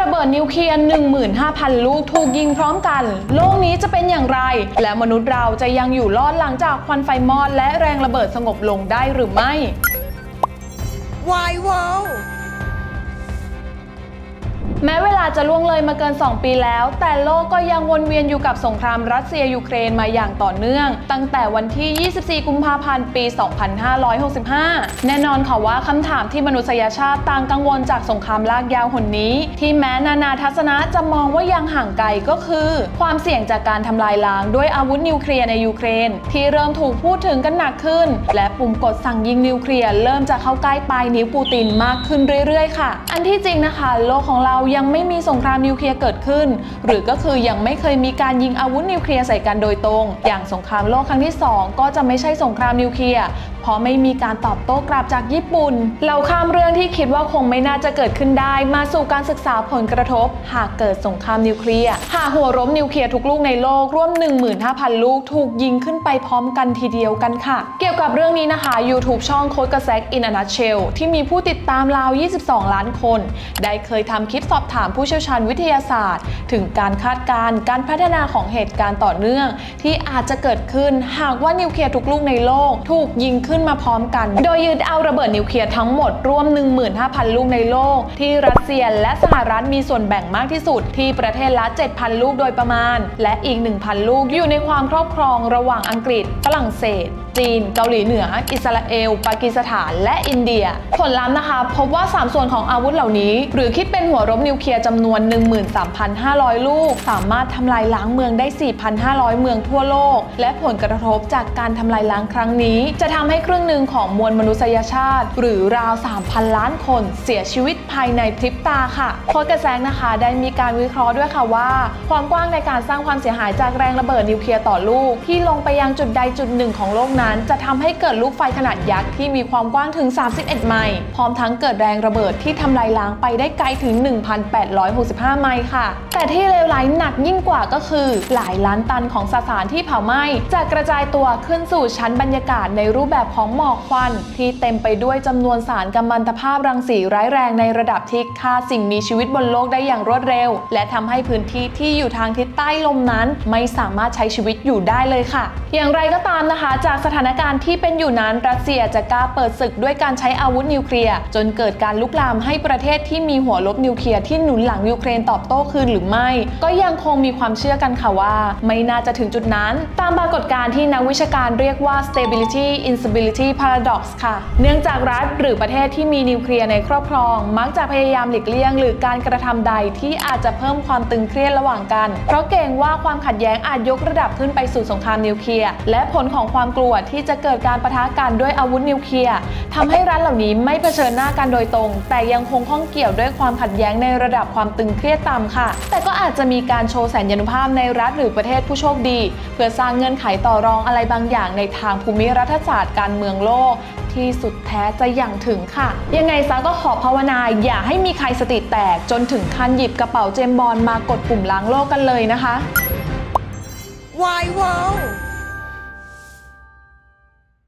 ระเบิดนิวเคลียร์ 15,000 ลูกถูกยิงพร้อมกัน โลกนี้จะเป็นอย่างไร และมนุษย์เราจะยังอยู่รอดหลังจากควันไฟมอด และแรงระเบิดสงบลงได้หรือไม่ Why wow แม้เว ลาจะล่วงเลยมาเกิน 2 ปีแล้ว แต่โลกก็ยังวนเวียนอยู่กับสงครามรัสเซียยูเครนมาอย่างต่อเนื่อง ตั้งแต่วันที่ 24 กุมภาพันธ์ ปี 2565 แน่นอนค่ะว่าคำถามที่มนุษยชาติต่างกังวลจากสงครามลากยาวหนนี้ ที่แม้นานาทัศนะจะมองว่ายังห่างไกลก็คือ ความเสี่ยงจากการทำลายล้างด้วยอาวุธนิวเคลียร์ในยูเครน ที่เริ่มถูกพูดถึงกันหนักขึ้น และปุ่มกดสั่งยิงนิวเคลียร์เริ่มจะเข้าใกล้ปลายนิ้วปูตินมากขึ้นเรื่อยๆ ค่ะ อันที่จริงนะคะ โลกของเรายังไม่มีสงครามนิวเคลียร์เกิดขึ้น หรือก็คือยังไม่เคยมีการยิงอาวุธนิวเคลียร์ใส่กันโดยตรง อย่างสงครามโลกครั้งที่ 2 ก็จะไม่ใช่สงครามนิวเคลียร์เพราะไม่มีการตอบโต้กลับจากญี่ปุ่น เราข้ามเรื่องที่คิดว่าคงไม่น่าจะเกิดขึ้นได้ มาสู่การศึกษาผลกระทบ หากเกิดสงครามนิวเคลียร์ หากหัวรบนิวเคลียร์ทุกลูกในโลกร่วม 15,000 ลูกถูกยิงขึ้นไปพร้อมกันทีเดียวกันค่ะ เกี่ยวกับเรื่องนี้นะคะ YouTube ช่องโค้ดกระแซกอินอนัทเชลที่มีผู้ติดตามราว 22 ล้านคน ได้เคยทำคลิปสอบถามผูู้้เชี่ยวชาญวิทยาศาสตร์ ถึงการคาดการณ์การพัฒนาของเหตุการณ์ต่อเนื่อง ที่อาจจะเกิดขึ้นหากว่านิวเคลียร์ทุกลูกในโลก ถูกยิงขึ้นมาพร้อมกัน โดยยึดเอาระเบิดนิวเคลียร์ทั้งหมดรวม 15,000 ลูกในโลก ที่รัสเซียและสหรัฐมีส่วนแบ่งมากที่สุด ที่ประเทศละ 7,000 ลูกโดยประมาณ และอีก 1,000 ลูกอยู่ในความครอบครองระหว่างอังกฤษ ฝรั่งเศส จีน เกาหลีเหนือ อิสราเอล ปากีสถาน และอินเดีย ผลลัพธ์นะคะ พบว่า 3 ส่วนของอาวุธเหล่านี้ หรือคิดเป็นหัวรบนิวเคลียร์จำนวน 13,500 ลูก สามารถทำลายล้างเมืองได้ 4,500 เมืองทั่วโลก และผลกระทบจากการทำลายล้างครั้งนี้ จะทำให้ครึ่งหนึ่งของมวลมนุษยชาติ หรือราว 3,000 ล้านคนเสียชีวิตภายในพริบตาค่ะโค้ดกระแซงนะคะได้มีการวิเคราะห์ด้วยค่ะว่า ความกว้างในการสร้างความเสียหายจากแรงระเบิดนิวเคลียร์ต่อลูก ที่ลงไปยังจุดใดจุดหนึ่งของโลกนั้น จะทำให้เกิดลูกไฟขนาดยักษ์ที่มีความกว้างถึง 31 ไมล์พร้อมทั้งเกิดแรงระเบิดที่ทำลายล้างไปได้ไกลถึง165 ไมล์ค่ะ แต่ที่เลวร้ายหนักยิ่งกว่าก็คือ หลายล้านตันของสสารที่เผาไหม้จะกระจายตัวขึ้นสู่ชั้นบรรยากาศในรูปแบบของหมอกควัน ที่เต็มไปด้วยจำนวนสารกัมมันตภาพรังสีร้ายแรงในระดับที่ฆ่าสิ่งมีชีวิตบนโลกได้อย่างรวดเร็ว และทำให้พื้นที่ที่อยู่ทางทิศใต้ลมนั้น ไม่สามารถใช้ชีวิตอยู่ได้เลยค่ะ อย่างไรก็ตามนะคะ จากสถานการณ์ที่เป็นอยู่นั้นรัสเซียจะกล้าเปิดศึกด้วยการใช้อาวุธนิวเคลียร์จนเกิดการลุกลามให้ประเทศที่มีหัวลบนิวเคลียร์ที่หนุนหลังยูเครนตอบโต้คืนหรือไม่ ก็ยังคงมีความเชื่อกันค่ะว่า ไม่น่าจะถึงจุดนั้น ตามปรากฏการณ์ที่นักวิชาการเรียกว่า stability instability paradox ค่ะ เนื่องจากรัฐหรือประเทศที่มีนิวเคลียร์ในครอบครอง มักจะพยายามหลีกเลี่ยง หรือการกระทำใดที่อาจจะเพิ่มความตึงเครียดระหว่างกัน เพราะเกรงว่าความขัดแย้งอาจยกระดับขึ้นไปสู่สงครามนิวเคลียร์และผลของความกลัวที่จะเกิดการปะทะกันด้วยอาวุธนิวเคลียร์ทำให้รัฐเหล่านี้ไม่เผชิญหน้ากันโดยตรง แต่ยังคงข้องเกี่ยวด้วยความขัดแย้งในระดับความตึงเครียดต่ำค่ะ แต่ก็อาจจะมีการโชว์แสนยานุภาพในรัฐหรือประเทศผู้โชคดี เพื่อสร้างเงื่อนไขต่อรองอะไรบางอย่างในทางภูมิรัฐศาสตร์การเมืองโลก ที่สุดแท้จะอย่างถึงค่ะ ยังไงซะก็ขอภาวนาอย่าให้มีใครสติแตกจนถึงขั้นหยิบกระเป๋าเจมบอลมากดปุ่มล้างโลกกันเลยนะคะ Why wow